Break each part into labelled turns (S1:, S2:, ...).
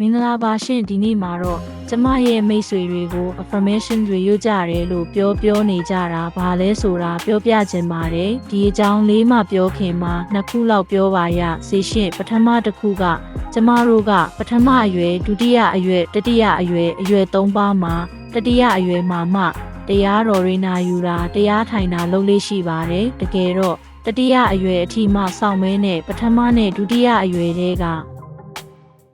S1: မင်္ဂလာပါရှင်ဒီနေ့မှာတော့ကျမရဲ့မိတ်ဆွေတွေကို affirmation တွေရွတ်ကြတယ်လို့ပြောပြောနေကြတာဘာလဲဆိုတာပြောပြချင်ပါတယ်ဒီအကြောင်းလေးမှပြောခင်မှာနှစ်ခုလောက်ပြောပါရစေရှင်ပထမတစ်ခုကကျမတို့ကပထမအရွယ်ဒုတိယအရွယ်တတိယအရွယ်အရွယ်၃ပါးမှာတတိယအရွယ်မှာမှတရားတော်ရင်းနာယူတာတရားထိုင်တာလုပ်လေးရှိပါတယ်တကယ်တော့တတိယအရွယ်အထိမှစောင့်မဲနဲ့ပထမနဲ့ဒုတိယအရွယ်တွေက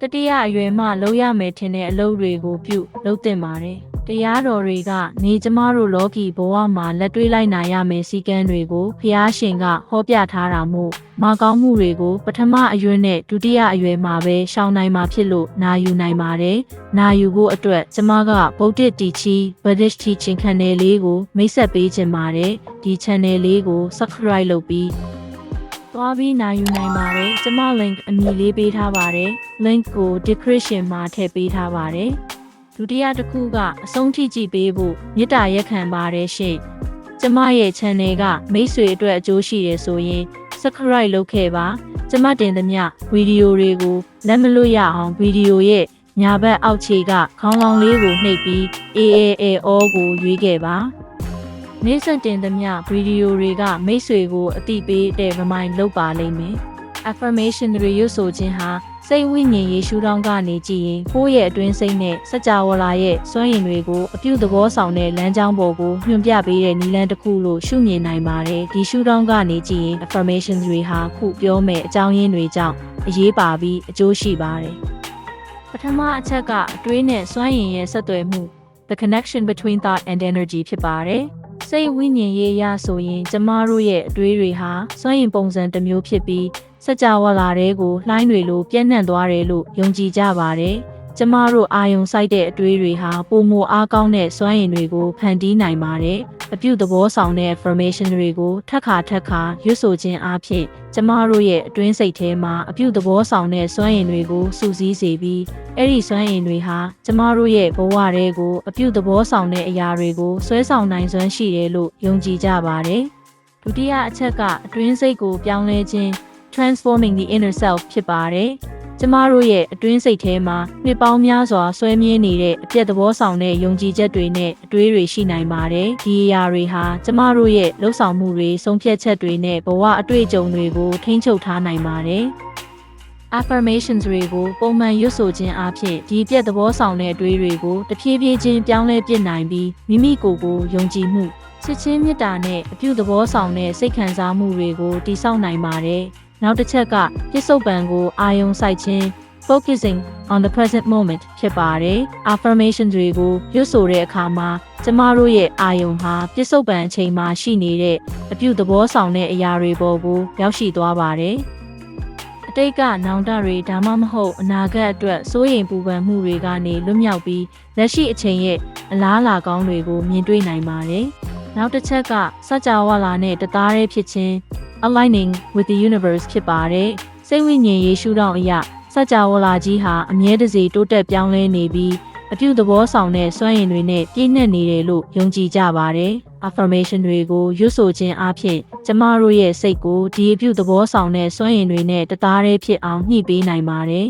S1: တတိယအရွယ်မှလုပ်ရမယ်ထင်တဲ့အလုပ်တွေကိုပြုလုပ်သင့်ပါတယ်။တရားတော်တွေကနေကျမတို့လောကီဘဝမှာလက်တွေ့လိုက်နိုင်ရမယ်စီကံတွေကိုဖျားရှင်ကဟောပြထားတာမို့မကောင်းမှုတွေကိုပထမအရွယ်နဲ့ဒုတိယအရွယ်မှာပဲရှောင်နိုင်မှာဖြစ်လို့နာယူနိုင်ပါတယ်။နာယူဖို့အတွက်ကျမကဗုဒ္ဓတီချီ Buddhist teaching channel လေးကိုမိတ်ဆက်ပေးခြင်းပါတယ်။ဒီ channel လေးကို subscribe လုပ်ပြီး သွားပြီးနိုင်ယူနိုင်ပါတယ်။ကျွန်မ link အမည်လေးပေးထားပါတယ်။ link ကို description မှာထည့်ပေးထားပါတယ်။ဒုတိယတစ်ခုကအဆုံးထိကြည့်ပေးဖို့မေတ္တာရက်ခံပါတယ်ရှင့်။ကျွန်မရဲ့ channel ကမိတ်ဆွေအတွက်အကျိုးရှိတယ်ဆိုရင် subscribe လုပ်ခဲ့ပါ။ကျွန်မတင်သမျှဗီဒီယိုတွေကိုလက်မလွတ်ရအောင်ဗီဒီယိုရဲ့ညာဘက်အောက်ခြေကခေါင်းလောင်းလေးကိုနှိပ်ပြီး AAAO ကိုရွေးခဲ့ပါ။ နေ့စဉ်တင်သမျှဗီဒီယိုတွေကမိတ်ဆွေကိုအတိပေးတဲ့ remind လုပ်ပါလိမ့်မယ်။ affirmation တွေရွတ်ဆိုခြင်းဟာစိတ်ဝိညာဉ်ရေးရှုထောင့်ကနေကြည့်ရင်ကိုယ့်ရဲ့အတွင်းစိတ်နဲ့စัจ java လာရဲ့စွမ်းရည်တွေကိုအပြုသဘောဆောင်တဲ့လမ်းကြောင်းပေါ်ကိုညွှန်ပြပေးတဲ့နည်းလမ်းတစ်ခုလို့ရှုမြင်နိုင်ပါတယ်ဒီရှုထောင့်ကနေကြည့်ရင် affirmation တွေဟာခုပြောမဲ့အကြောင်းရင်းတွေကြောင့်အရေးပါပြီးအကျိုးရှိပါတယ်ပထမအချက်ကအတွေးနဲ့စွမ်းရည်ရဲ့ဆက်သွယ်မှု the connection between thought and energy ဖြစ်ပါတယ် စိတ်ဝိညာဉ်ရေးအရဆိုရင် ကျမတို့ရဲ့အတွေးတွေဟာစွမ်းရည်ပုံစံတစ်မျိုးဖြစ်ပြီးစကြဝဠာတွေကိုလှိုင်းတွေလိုပြန့်နှံ့သွားတယ်လို့ယုံကြည်ကြပါတယ်။ကျမတို့အာယုံစိုက်တဲ့အတွေးတွေဟာပုံမအားကောင်းတဲ့စွမ်းရည်တွေကိုဖန်တီးနိုင်ပါတယ်။ အပြုသဘောဆောင်တဲ့ information တွေကိုထပ်ခါထပ်ခါရွတ်ဆိုခြင်းအပြင်ကျမတို့ရဲ့အတွင်းစိတ်ထဲမှာအပြုသဘောဆောင်တဲ့စွမ်းရည်တွေကိုစုစည်းစေပြီးအဲ့ဒီစွမ်းရည်တွေဟာကျမတို့ရဲ့ဘဝတွေကိုအပြုသဘောဆောင်တဲ့အရာတွေကိုဆွဲဆောင်နိုင်စွမ်းရှိတယ်လို့ယုံကြည်ကြပါတယ်။ဒုတိယအချက်ကအတွင်းစိတ်ကိုပြောင်းလဲခြင်း transforming the inner self ဖြစ်ပါတယ်။ ကျမတို့ရဲ့အတွင်းစိတ်ထဲမှာနှစ်ပေါင်းများစွာဆွဲမြဲနေတဲ့အပြည့်သဘောဆောင်တဲ့ယုံကြည်ချက်တွေနဲ့အတွေးတွေရှိနိုင်ပါတယ်။ဒီအရာတွေဟာကျမတို့ရဲ့လှုပ်ဆောင်မှုတွေဆုံးဖြတ်ချက်တွေနဲ့ဘဝအတွေ့အကြုံတွေကိုထိန်းချုပ်ထားနိုင်ပါတယ်။ affirmations တွေကိုပုံမှန်ရွတ်ဆိုခြင်းအပြင်ဒီပြည့်သဘောဆောင်တဲ့အတွေးတွေကိုတဖြည်းဖြည်းချင်းပြောင်းလဲပြစ်နိုင်ပြီးမိမိကိုယ်ကိုယုံကြည်မှုချစ်ချင်းမေတ္တာနဲ့အပြုသဘောဆောင်တဲ့စိတ်ခံစားမှုတွေကိုတည်ဆောက်နိုင်ပါတယ်။ နောက်တစ်ချက်ကပြစ္ဆုတ်ပံကိုအာယုံစိုက်ခြင်း focusing on the present moment ဖြစ်ပါတယ် affirmation တွေကိုရွတ်ဆိုတဲ့အခါမှာကျမတို့ရဲ့အာယုံဟာပြစ္ဆုတ်ပံအချိန်မှာရှိနေတဲ့အပြုသဘောဆောင်တဲ့အရာတွေပေါ်ကိုရောက်ရှိသွားပါတယ်အတိတ်ကနောင်တတွေဒါမှမဟုတ်အနာဂတ်အတွက်စိုးရိမ်ပူပန်မှုတွေကနေလွတ်မြောက်ပြီးလက်ရှိအချိန်ရဲ့အလားအလာကောင်းတွေကိုမြင်တွေ့နိုင်ပါတယ်။နောက်တစ်ချက်ကစကြဝဠာနဲ့တသားတည်းဖြစ်ခြင်း aligning with the universe ဖြစ်ပါတယ်။စိတ်ဝိညာဉ်ရေးရှုထောင့်အရစကြဝဠာကြီးဟာအမြဲတစေတိုးတက်ပြောင်းလဲနေပြီးအပြုသဘောဆောင်တဲ့စွမ်းရည်တွေနဲ့ပြည့်နှက်နေတယ်လို့ယုံကြည်ကြပါတယ်။ affirmation တွေကိုရွတ်ဆိုခြင်းအပြင်ကျမတို့ရဲ့စိတ်ကိုဒီအပြုသဘောဆောင်တဲ့စွမ်းရည်တွေနဲ့တသားတည်းဖြစ်အောင်ညှိပေးနိုင်ပါတယ်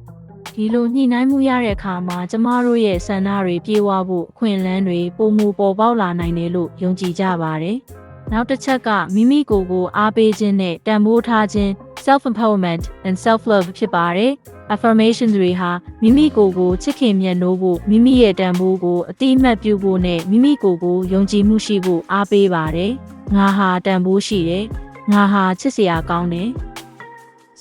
S1: ။ဒီလိုညှိနှိုင်းမှုရတဲ့အခါမှာကျမတို့ရဲ့ဆန္ဒတွေပြေဝဖို့အခွင့်အလမ်းတွေပုံမူပေါ်ပေါက်လာနိုင်တယ်လို့ယုံကြည်ကြပါတယ်။ နောက်တစ်ချက်ကမိမိကိုယ်ကိုအားပေးခြင်းနဲ့တန်ဖိုးထားခြင်း self empowerment and self love ဖြစ်ပါတယ် affirmation တွေဟာမိမိကိုယ်ကိုချစ်ခင်မြတ်နိုးဖို့မိမိရဲ့တန်ဖိုးကိုအတိအမှတ်ပြုဖို့နဲ့မိမိကိုယ်ကိုယုံကြည်မှုရှိဖို့အားပေးပါတယ်ငါဟာတန်ဖိုးရှိတယ်ငါဟာချစ်စရာကောင်းတယ်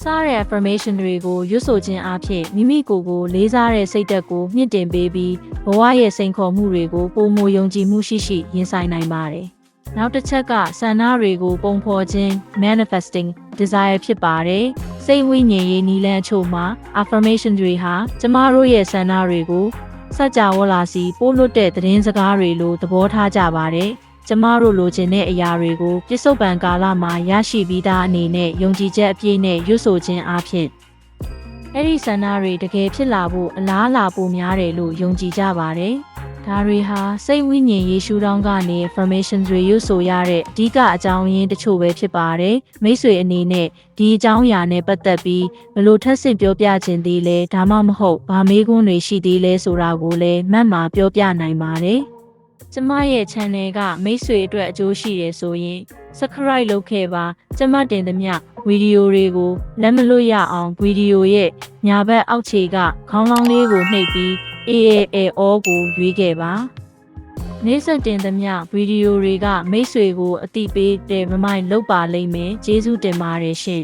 S1: စားတဲ့ affirmation တွေကိုရွတ်ဆိုခြင်းအပြင်မိမိကိုယ်ကိုလေးစားတဲ့စိတ်ဓာတ်ကိုမြင့်တင်ပေးပြီးဘဝရဲ့စိန်ခေါ်မှုတွေကိုပုံမယုံကြည်မှုရှိရှိရင်ဆိုင်နိုင်ပါတယ်။ နောက်တစ်ချက်ကဆန္ဒတွေကိုပုံဖော်ခြင်း manifesting desire ဖြစ်ပါတယ်။စိတ်ဝိညာဉ်ရေးနီလန်းအချို့မှာ affirmation တွေဟာကျမတို့ရဲ့ဆန္ဒတွေကိုစัจ java လာစီပို့လွတ်တဲ့သတင်းစကားတွေလိုသဘောထားကြပါတယ်။ကျမတို့လိုချင်တဲ့အရာတွေကိုပြစ္ဆုတ်ပံကာလမှာရရှိပြီးသားအနေနဲ့ယုံကြည်ချက်အပြည့်နဲ့ရွတ်ဆိုခြင်းအပြင်အဲ့ဒီဆန္ဒတွေတကယ်ဖြစ်လာဖို့အလားအလာပိုများတယ်လို့ယုံကြည်ကြပါတယ်။ ဒါတွေဟာစိတ်ဝိညာဉ်ရေးရှုထောင့်ကနေ information တွေရွတ်ဆိုရတဲ့အဓိကအကြောင်းရင်းတချို့ပဲဖြစ်ပါတယ်မိတ်ဆွေအနေနဲ့ဒီအကြောင်းအရာနဲ့ပတ်သက်ပြီးဘယ်လိုထပ်ဆင့်ပြောပြခြင်းသေးလဲဒါမှမဟုတ်ဗာမေးခွန်းတွေရှိသေးလဲဆိုတာကိုလည်းမှတ်မှာပြောပြနိုင်ပါတယ်ကျမရဲ့ channel ကမိတ်ဆွေအတွက်အကျိုးရှိတယ်ဆိုရင် subscribe လုပ်ခဲ့ပါကျမတင်သမျှဗီဒီယိုတွေကိုလက်မလွတ်ရအောင်ဗီဒီယိုရဲ့ညာဘက်အောက်ခြေကခေါင်းလောင်းလေးကိုနှိပ်ပြီး AAAO ကိုရွေးခဲ့ပါနေ့ဆက်တင်သမျှဗီဒီယိုတွေကမိတ်ဆွေကိုအတိပေးတဲ့ remind လုပ်ပါလိမ့်မယ်ကျေးဇူးတင်ပါတယ်ရှင်